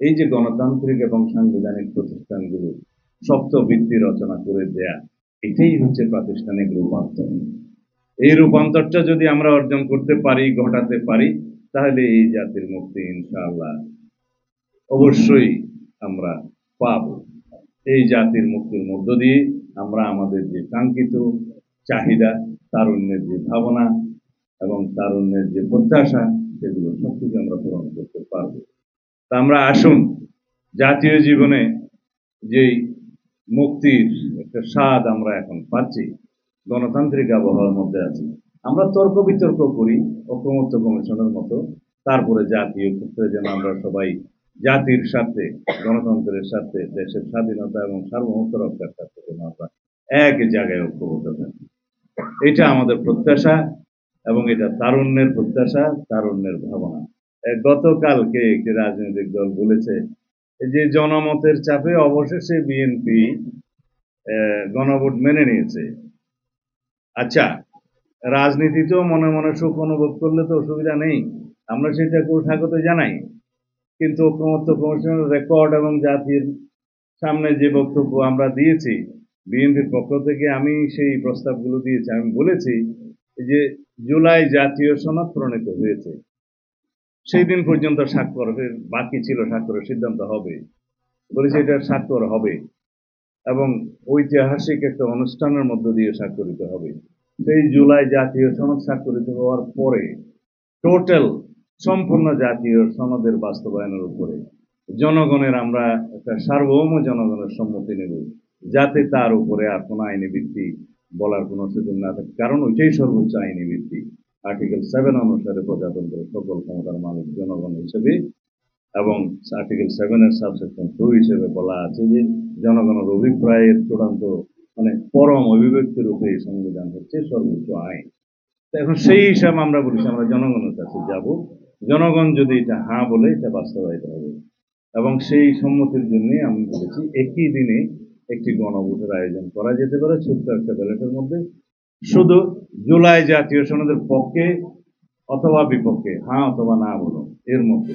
এই যে গণতান্ত্রিক এবং সাংবিধানিক প্রতিষ্ঠানগুলো সপ্ত ভিত্তি রচনা করে দেয়া, এটাই হচ্ছে প্রাতিষ্ঠানিক রূপান্তর। এই রূপান্তরটা যদি আমরা অর্জন করতে পারি, ঘটাতে পারি, তাহলে এই জাতির মুক্তি ইনশাআল্লাহ অবশ্যই আমরা পাব। এই জাতির মুক্তির মধ্য দিয়ে আমরা আমাদের যে কাঙ্ক্ষিত চাহিদা, তারুণ্যের যে ভাবনা এবং তারুণ্যের যে প্রত্যাশা, সেগুলো সবকিছু আমরা পূরণ করতে পারব। তা আমরা আসুন জাতীয় জীবনে যেই মুক্তির একটা স্বাদ আমরা এখন পাচ্ছি, গণতান্ত্রিক আবহাওয়ার মধ্যে আছি, আমরা তর্ক বিতর্ক করি, ঐক্যমত্য কমিশনের মতো, তারপরে জাতীয় ক্ষেত্রে যেন আমরা সবাই জাতির স্বার্থে, গণতন্ত্রের স্বার্থে, দেশের স্বাধীনতা এবং সার্বভৌমত্ব রক্ষার স্বার্থে যেন আমরা এক জায়গায় ঐক্যবদ্ধ থাকি। এটা আমাদের প্রত্যাশা এবং এটা তারুণ্যের প্রত্যাশা, তারুণ্যের ভাবনা। গতকালকে একটি রাজনৈতিক দল বলেছে যে জনমতের চাপে অবশেষে বিএনপি গণভোট মেনে নিয়েছে। আচ্ছা রাজনীতিতেও মনে মনে সুখ অনুভব করলে তো অসুবিধা নেই। আমরা সেটাকে স্বাগত জানাই। কিন্তু ঐক্যমত্য কমিশনের রেকর্ড এবং জাতির সামনে যে বক্তব্য আমরা দিয়েছি, বিএনপির পক্ষ থেকে আমি সেই প্রস্তাবগুলো দিয়েছি। আমি বলেছি যে জুলাই জাতীয় সনদ প্রণীত হয়েছে। সেই দিন পর্যন্ত স্বাক্ষর বাকি ছিল স্বাক্ষরের সিদ্ধান্ত হবে। বলেছে এটা স্বাক্ষর হবে। এবং ঐতিহাসিক একটা অনুষ্ঠানের মধ্য দিয়ে স্বাক্ষরিত হবে। সেই জুলাই জাতীয় সনদ স্বাক্ষরিত হওয়ার পরে টোটাল সম্পূর্ণ জাতীয় সনদের বাস্তবায়নের উপরে জনগণের আমরা একটা সার্বভৌম জনগণের সম্মতি নেব। যাতে তার উপরে আর কোনো আইনি ভিত্তি বলার কোনো সুযোগ না থাকে। কারণ ওইটাই সর্বোচ্চ আইনি ভিত্তি। আর্টিকেল সেভেন অনুসারে প্রজাতন্ত্রের সকল ক্ষমতার মালিক জনগণ হিসেবে এবং আর্টিকেল সেভেনের সাবসেকশন টু হিসেবে বলা আছে যে জনগণের অভিপ্রায়ের চূড়ান্ত মানে পরম অভিব্যক্তি রূপে এই সংবিধান হচ্ছে সর্বোচ্চ আইন। তো এখন সেই হিসাবে আমরা বলছি আমরা জনগণের কাছে যাব। জনগণ যদি এটা হ্যাঁ বলে, এটা বাস্তবায়িত হবে। এবং সেই সম্মতির জন্য আমি বলেছি, একই দিনে একটি গণভোটের আয়োজন করা যেতে পারে, ছোট্ট একটা ব্যালটের মধ্যে। শুধু জুলাই জাতীয় সনদের পক্ষে অথবা বিপক্ষে হ্যাঁ অথবা না বলো এর মধ্যে।